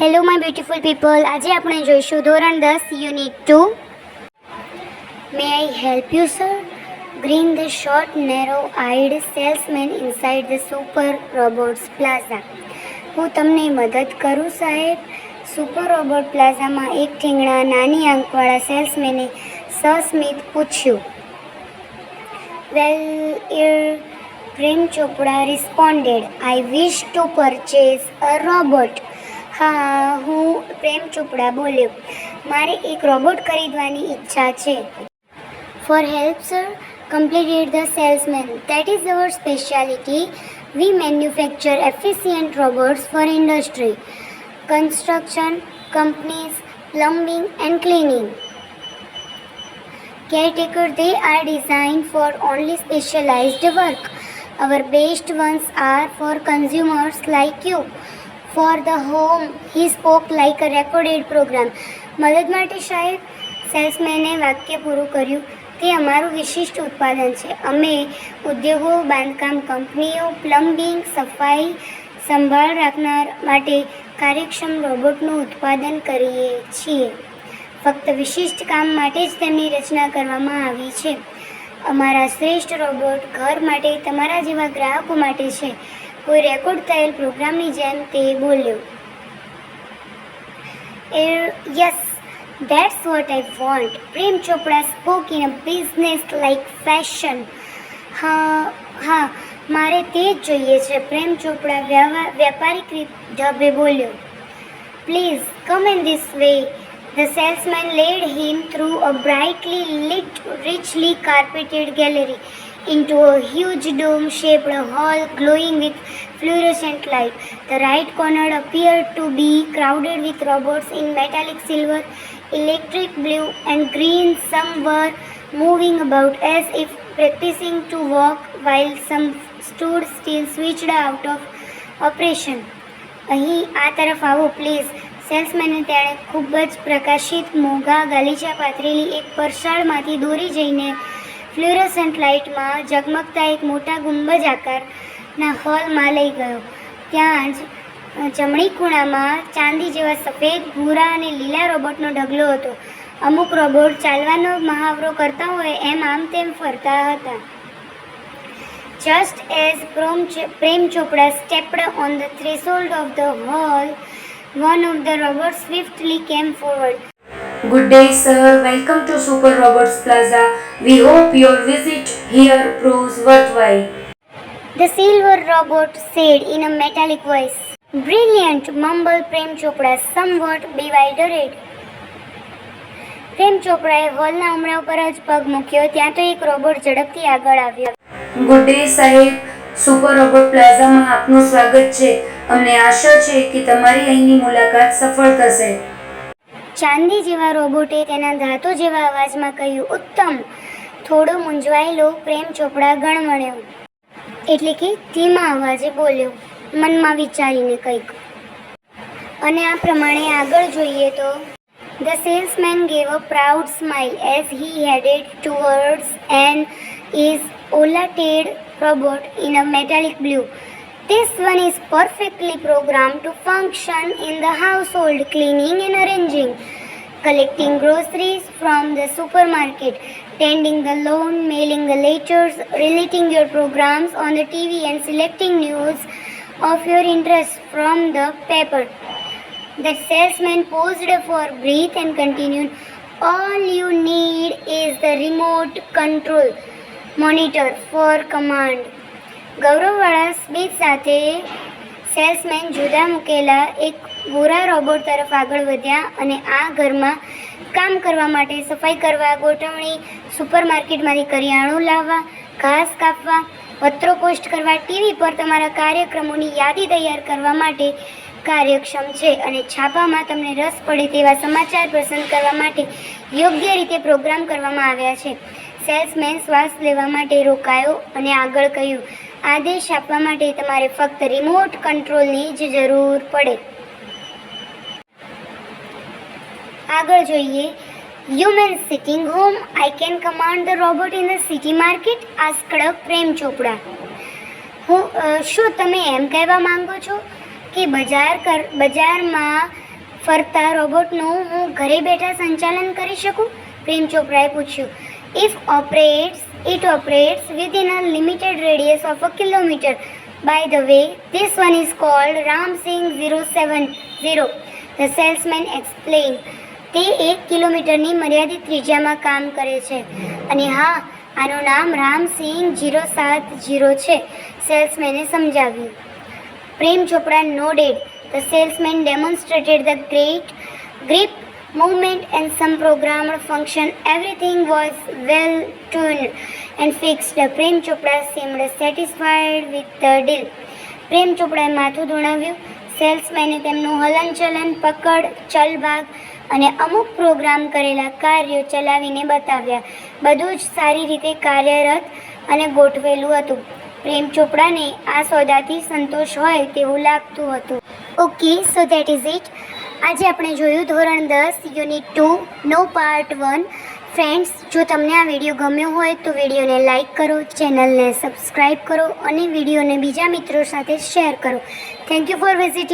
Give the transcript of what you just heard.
Hello my beautiful people આજે આપણે જોઈશું ધોરણ દસ unit two may I help you sir green the short narrow eyed salesman inside the super robots plaza હું તમને મદદ કરું, સાહેબ. સુપર રોબોટ પ્લાઝામાં એક ઠીંગણા નાની આંખવાળા સેલ્સમેને સસ્મિત પૂછ્યું. Well Prem Chopra responded I wish to purchase a robot હા, હું પ્રેમ ચોપડા બોલ્યો. મારે એક રોબોટ ખરીદવાની ઈચ્છા છે. For help sir completed the salesman that is our speciality we manufacture efficient robots for industry construction companies plumbing and cleaning caretaker, they are designed for only specialized work. Our best ones are for consumers like you. For the home he spoke like a recorded program મદદ માટે શાયદ સેલ્સમેને વાક્ય પૂરું કર્યું. તે અમારું વિશિષ્ટ ઉત્પાદન છે. અમે ઉદ્યોગો, બાંધકામ કંપનીઓ, પ્લમ્બિંગ, સફાઈ, સંભાળ રાખનાર માટે કાર્યક્ષમ રોબોટનું ઉત્પાદન કરીએ છીએ. ફક્ત વિશિષ્ટ કામ માટે જ તેમની રચના કરવામાં આવી છે. અમારા શ્રેષ્ઠ રોબોટ ઘર માટે તમારા જેવા ગ્રાહકો માટે છે. કોઈ રેકોર્ડ થયેલ પ્રોગ્રામની જેમ તે બોલ્યો. Yes that's what I want. Prem Chopra spoke in a business like fashion. હા હા, મારે તે જ જોઈએ છે. પ્રેમ ચોપડા વ્યાપારિક ઢબે બોલ્યો. Please, come in this way. The salesman led him through a brightly lit, richly carpeted gallery into a huge dome shaped hall glowing with fluorescent light. The right corner appeared to be crowded with robots in metallic silver, electric blue, and green. Some were moving about as if practicing to walk, while some stood still, switched out of operation. અહીં આ તરફ આવો please સેલ્સમેને તેણે ખૂબ જ પ્રકાશિત મોંઘા ગાલીચા પાથરેલી એક પરસાળમાંથી દોરી જઈને ફ્લુરસન્ટ લાઇટમાં ઝગમગતા એક મોટા ગુંબજ આકારના હોલમાં લઈ ગયો. ત્યાં જ જમણી ખૂણામાં ચાંદી જેવા સફેદ, ભૂરા અને લીલા રોબોટનો ઢગલો હતો. અમુક રોબોટ ચાલવાનો મહાવરો કરતા હોય એમ આમ તેમ ફરતા હતા. Just as prom Prem Chopra stepped on the threshold of the hall, one of the robot swiftly came forward. Good day, sir. Welcome to Super Robots Plaza. We hope your visit here proves worthwhile. The silver robot said in a metallic voice. Brilliant, mumbled Prem Chopra, somewhat bewildered. પ્રેમ ચોપડાએ હોલના ઉમરા ઉપર જ પગ મૂક્યો ત્યાં તો એક robot ઝડપથી આગળ આવ્યો ગુડ ડે સાહેબ સુપર રોબોટ પ્લાઝામાં આપનું સ્વાગત છે અમને આશા છે કે તમારી અહીંની મુલાકાત સફળ થશે ચાંદી જેવા રોબોટે તેના ધાતુ જેવા અવાજમાં કહ્યું, ઉત્તમ. થોડો મૂંઝવાયેલો પ્રેમ ચોપડા ગણમણ્યો એટલે કે ધીમા અવાજે બોલ્યો, મનમાં વિચારીને કંઈક. અને આ પ્રમાણે આગળ જોઈએ તો, the salesman gave a proud smile as he headed towards an isolated robot in a metallic blue. This one is perfectly programmed to function in the household, cleaning and arranging, collecting groceries from the supermarket, tending the lawn, mailing the letters, relating your programs on the TV, and selecting news of your interest from the paper. The salesman paused for breath and continued, All you need is the remote control monitor for command. ગૌરવવાળા સ્મિત સાથે salesman જુદા મૂકેલા એક ભૂરા robot તરફ આગળ વધ્યા અને આ ઘરમાં કામ કરવા માટે સફાઈ કરવા, ગોઠવણી, સુપરમાર્કેટમાંથી કરિયાણું લાવવા, ઘાસ કાપવા, પત્રો પોસ્ટ કરવા, ટીવી પર તમારા કાર્યક્રમોની યાદી તૈયાર કરવા માટે કાર્યક્ષમ છે અને છાપામાં તમને રસ પડે તેવા સમાચાર પસંદ કરવા માટે યોગ્ય રીતે પ્રોગ્રામ કરવામાં આવ્યા છે. સેલ્સમેન શ્વાસ લેવા માટે રોકાયો અને આગળ કહ્યું આદેશ આપવા માટે તમારે ફક્ત રિમોટ કંટ્રોલની જ જરૂર પડે. આગળ જોઈએ. Human sitting home I can command the robot in the city market asked Prem Chopra હું શું તમે એમ કહેવા માંગો છો કે બજાર કર, બજારમાં ફરતા રોબોટનું હું ઘરે બેઠા સંચાલન કરી શકું? પ્રેમ ચોપરાએ પૂછ્યું. If operates it operates within a limited radius of a kilometer by the way this one is called Ram seven zero the salesman explain તે એક કિલોમીટરની મર્યાદિત ત્રિજ્યામાં કામ કરે છે. અને હા આનું નામ રામસિંહ જીરો સાત જીરો છે સેલ્સમેને સમજાવ્યું. Prem Chopra nodded the salesman demonstrated the great grip, movement, and some programmer function. Everything was well tuned and fixed. Prem Chopra seemed satisfied with the deal. Prem ચોપડાએ માથું ધોણાવ્યું સેલ્સમેને તેમનું હલનચલન પકડ ચલભાગ અને અમુક પ્રોગ્રામ કરેલા કાર્યો ચલાવીને બતાવ્યા બધું જ સારી રીતે કાર્યરત અને ગોઠવેલું હતું પ્રેમ ચોપડાને આ સોદાથી સંતોષ હોય તેવું લાગતું હતું okay so that is it આજે આપણે જોયું ધોરણ દસ, યુનિટ ટુ, નો પાર્ટ વન ફ્રેન્ડ્સ જો તમને આ વીડિયો ગમ્યો હોય તો વિડીયોને લાઇક કરો, ચેનલને સબસ્ક્રાઈબ કરો અને વિડીયોને બીજા મિત્રો સાથે શેર કરો. Thank you for visiting